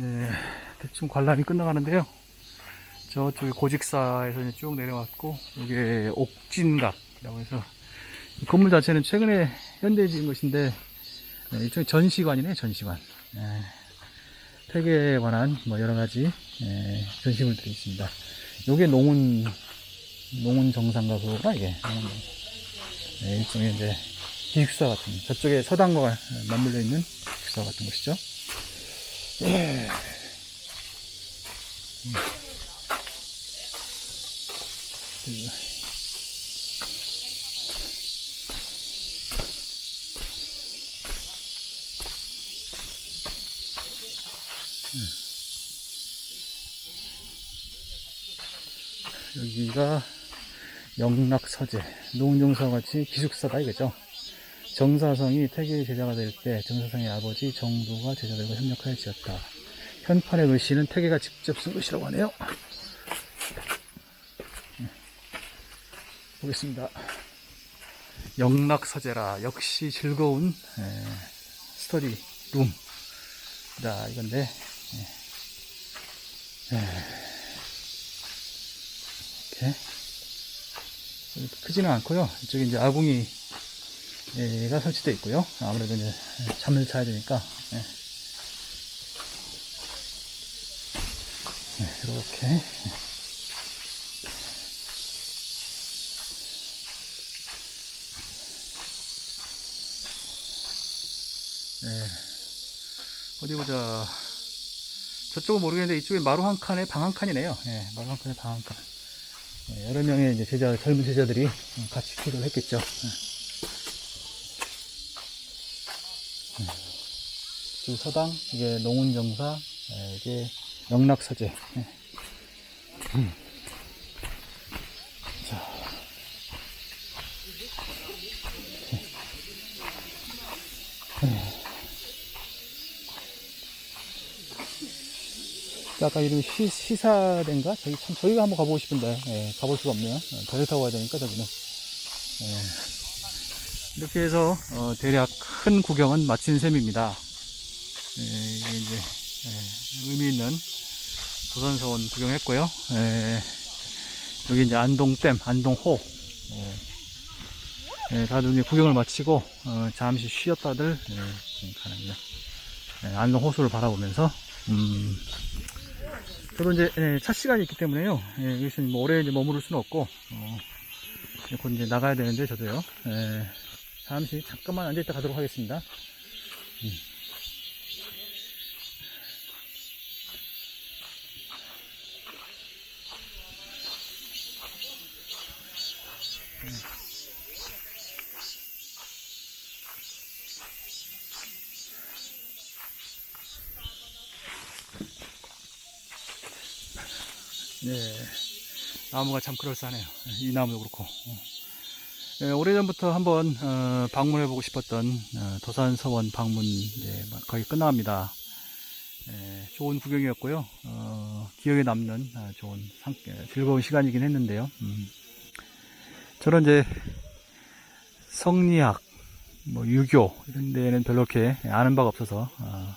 예, 대충 관람이 끝나가는데요. 저쪽에 고직사에서 쭉 내려왔고, 이게 옥진각이라고 해서, 이 건물 자체는 최근에 현대에 지은 것인데, 예, 이쪽에 전시관이네, 전시관. 예, 태계에 관한 뭐 여러 가지 예, 전시물들이 있습니다. 요게 농은, 농은 정상가구가 이게. 예, 일종의 이제 기숙사 같은, 저쪽에 서당과 맞물려 있는 기숙사 같은 곳이죠. 예. 음. 여기가 영락서재, 노은정사와 같이 기숙사다 이거죠. 정사성이 태계의 제자가 될 때 정사성의 아버지 정도가 제자들과 협력하여 지었다. 현판의 글씨는 태계가 직접 쓴 것이라고 하네요. 네. 보겠습니다. 영락서재라 역시 즐거운 에, 스터디 룸. 자 이건데 예. 예. 이렇게 크지는 않고요. 이쪽에 이제 아궁이 가 설치되어 있고요. 아무래도 이제 잠을 자야 되니까 예. 네, 이렇게 네. 어디 보자. 저쪽은 모르겠는데 이쪽에 마루 한 칸에 방 한 칸이네요. 예, 마루 한 칸에 방 한 칸. 예, 여러 명의 이제 제자, 젊은 제자들이 같이 기도를 했겠죠. 예. 그 서당, 이게 농운정사, 예, 이게 영락서재. 예. 음. 자. 예. 아까 이름 시, 시사대인가? 저기 참, 저희가 한번 가보고 싶은데, 예, 가볼 수가 없네요. 어, 배를 타고 가야 되니까, 저기는. 예. 이렇게 해서, 어, 대략 큰 구경은 마친 셈입니다. 예, 이게 이제 예, 의미 있는 도산서원 구경했고요. 예, 여기 이제 안동댐, 안동호. 다들 이제 구경을 마치고 어, 잠시 쉬었다들 가는 예, 안동 호수를 바라보면서 음, 저도 이제 예, 차 시간이 있기 때문에요. 예, 여기서 뭐 오래 이제 머무를 수는 없고 어, 곧 이제 나가야 되는데 저도요. 예, 잠시 잠깐만 앉아 있다 가도록 하겠습니다. 음. 네. 나무가 참 그럴싸하네요. 이 나무도 그렇고. 네, 오래전부터 한번 어, 방문해 보고 싶었던 어, 도산서원 방문 이제 거의 끝나갑니다. 네, 좋은 구경이었고요. 어, 기억에 남는 어, 좋은 상, 즐거운 시간이긴 했는데요. 음. 저는 이제 성리학, 뭐 유교 이런 데는 별로 이렇게 아는 바가 없어서 어,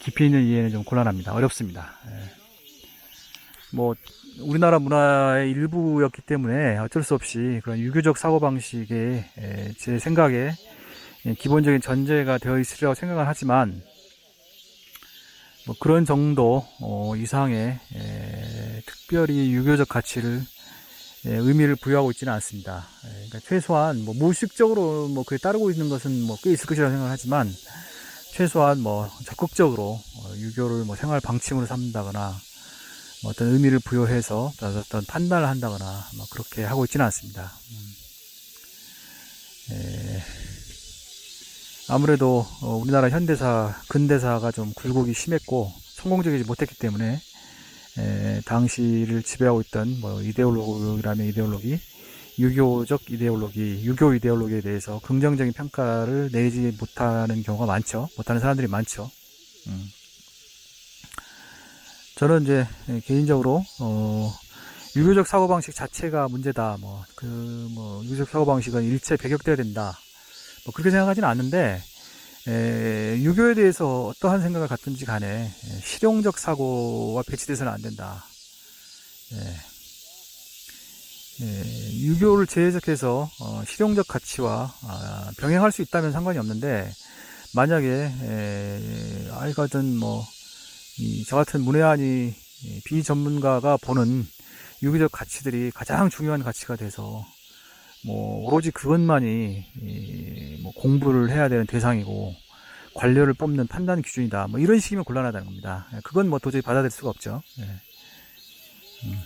깊이 있는 이해는 좀 곤란합니다. 어렵습니다. 예. 뭐 우리나라 문화의 일부였기 때문에 어쩔 수 없이 그런 유교적 사고방식에 에, 제 생각에 예, 기본적인 전제가 되어 있으리라고 생각을 하지만 뭐 그런 정도 어, 이상의 에, 특별히 유교적 가치를 에, 의미를 부여하고 있지는 않습니다. 에, 그러니까 최소한 뭐 무의식적으로 뭐 그에 따르고 있는 것은 뭐 꽤 있을 것이라고 생각을 하지만 최소한 뭐 적극적으로 어, 유교를 뭐 생활 방침으로 삼는다거나 뭐 어떤 의미를 부여해서 어떤 판단을 한다거나 뭐 그렇게 하고 있지는 않습니다. 음. 에, 아무래도 어, 우리나라 현대사, 근대사가 좀 굴곡이 심했고 성공적이지 못했기 때문에 에, 당시를 지배하고 있던 뭐 이데올로기라면 이데올로기, 유교적 이데올로기, 유교 이데올로기에 대해서 긍정적인 평가를 내지 못하는 경우가 많죠. 못하는 사람들이 많죠. 음. 저는 이제 개인적으로 어, 유교적 사고방식 자체가 문제다. 뭐 그 뭐 유교적 사고방식은 일체 배격돼야 된다. 뭐 그렇게 생각하지는 않는데 에, 유교에 대해서 어떠한 생각을 갖든지 간에 에, 실용적 사고와 배치돼서는 안 된다. 예. 예, 유교를 재해석해서 어, 실용적 가치와 아, 병행할 수 있다면 상관이 없는데 만약에 에, 아이가든 뭐 저 같은 문외한이 이 비전문가가 보는 유교적 가치들이 가장 중요한 가치가 돼서 뭐 오로지 그것만이 이, 뭐 공부를 해야 되는 대상이고 관료를 뽑는 판단 기준이다. 뭐 이런 식이면 곤란하다는 겁니다. 예, 그건 뭐 도저히 받아들일 수가 없죠. 예. 음.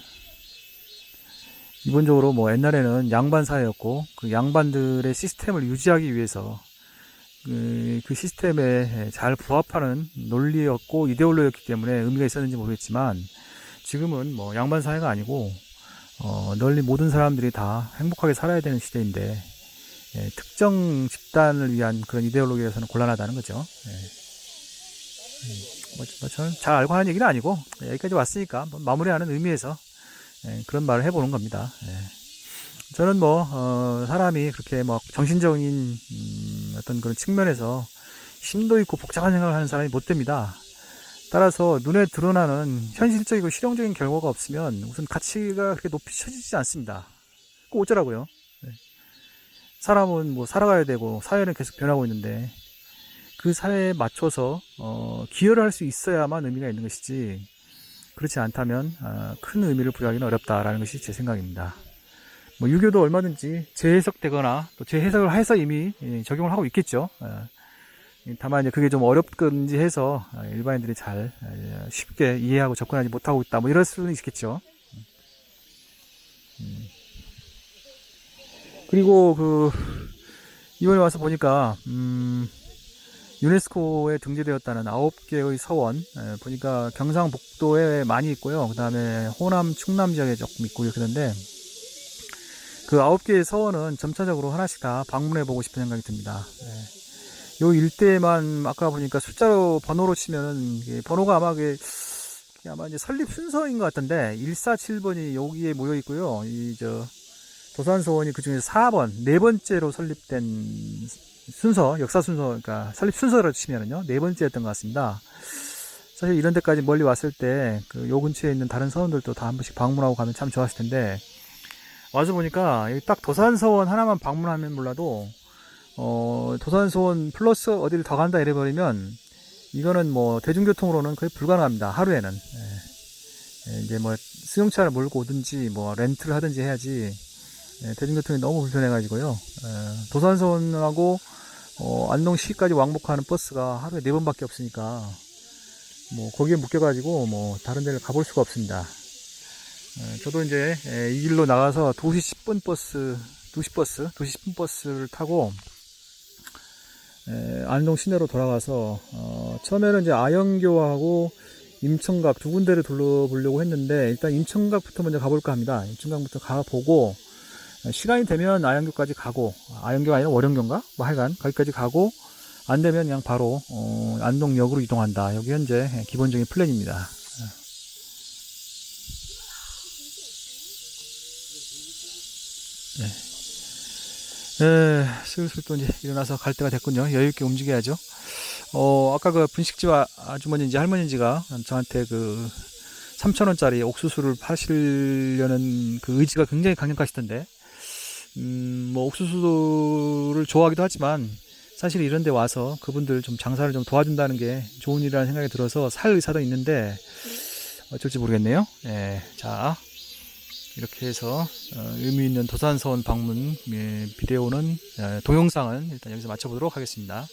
기본적으로 뭐 옛날에는 양반 사회였고 그 양반들의 시스템을 유지하기 위해서 그, 그 시스템에 잘 부합하는 논리였고 이데올로기였기 때문에 의미가 있었는지 모르겠지만 지금은 뭐 양반 사회가 아니고 어, 널리 모든 사람들이 다 행복하게 살아야 되는 시대인데 예, 특정 집단을 위한 그런 이데올로기에서는 곤란하다는 거죠. 예. 음, 뭐, 뭐 저는 잘 알고 하는 얘기는 아니고 예, 여기까지 왔으니까 뭐 마무리하는 의미에서 예, 그런 말을 해보는 겁니다. 예. 저는 뭐 어, 사람이 그렇게 뭐 정신적인 음, 어떤 그런 측면에서 심도 있고 복잡한 생각을 하는 사람이 못 됩니다. 따라서 눈에 드러나는 현실적이고 실용적인 결과가 없으면 우선 가치가 그렇게 높이 쳐지지 않습니다. 꼭 어쩌라고요? 네. 사람은 뭐 살아가야 되고 사회는 계속 변하고 있는데 그 사회에 맞춰서 어, 기여를 할 수 있어야만 의미가 있는 것이지 그렇지 않다면 어, 큰 의미를 부여하기는 어렵다라는 것이 제 생각입니다. 뭐 유교도 얼마든지 재해석되거나 또 재해석을 해서 이미 예, 적용을 하고 있겠죠. 어, 다만 이제 그게 좀 어렵든지 해서 어, 일반인들이 잘 어, 쉽게 이해하고 접근하지 못하고 있다. 뭐 이럴 수는 있겠죠. 음. 그리고 그 이번에 와서 보니까 음, 유네스코에 등재되었다는 아홉 개의 서원 에, 보니까 경상북도에 많이 있고요. 그 다음에 호남, 충남 지역에 조금 있고 그런데 그 아홉 개의 서원은 점차적으로 하나씩 다 방문해 보고 싶은 생각이 듭니다. 예. 요 일대만 아까 보니까 숫자로 번호로 치면은 번호가 아마 그 아마 이제 설립 순서인 것 같은데 147번이 여기에 모여 있고요. 이 저 도산서원이 그 중에서 4번 네 번째로 설립된 순서 역사 순서 그러니까 설립 순서로 치면은요 네 번째였던 것 같습니다. 사실 이런 데까지 멀리 왔을 때 그 요 근처에 있는 다른 서원들도 다 한 번씩 방문하고 가면 참 좋았을 텐데 와서 보니까 딱 도산서원 하나만 방문하면 몰라도 어, 도산서원 플러스 어디를 더 간다 이래버리면 이거는 뭐 대중교통으로는 거의 불가능합니다. 하루에는 예. 예, 이제 뭐 승용차를 몰고 오든지 뭐 렌트를 하든지 해야지 예, 대중교통이 너무 불편해가지고요. 예, 도산서원하고 어, 안동시까지 왕복하는 버스가 하루에 네 번밖에 없으니까 뭐 거기에 묶여가지고 뭐 다른 데를 가볼 수가 없습니다. 예, 저도 이제 예, 이 길로 나가서 2시 10분 버스, 2시 버스, 2시 10분 버스를 타고 예, 안동 시내로 돌아가서 어, 처음에는 이제 아영교하고 임청각 두 군데를 둘러보려고 했는데 일단 임청각부터 먼저 가볼까 합니다. 임청각부터 가보고 예, 시간이 되면 아영교까지 가고 아영교가 아니라 월영교인가? 뭐 하여간 거기까지 가고 안 되면 그냥 바로 어, 안동역으로 이동한다. 여기 현재 예, 기본적인 플랜입니다. 예, 슬슬 또 이제 일어나서 갈 때가 됐군요. 여유있게 움직여야죠. 어, 아까 그 분식집 아- 아주머니인지 할머니인지가 저한테 그 3,000원짜리 옥수수를 파시려는 그 의지가 굉장히 강력하시던데, 음, 뭐 옥수수를 좋아하기도 하지만, 사실 이런 데 와서 그분들 좀 장사를 좀 도와준다는 게 좋은 일이라는 생각이 들어서 살 의사도 있는데, 어쩔지 모르겠네요. 예, 자. 이렇게 해서 어, 의미 있는 도산서원 방문 예, 비디오는 어, 동영상은 일단 여기서 마쳐보도록 하겠습니다.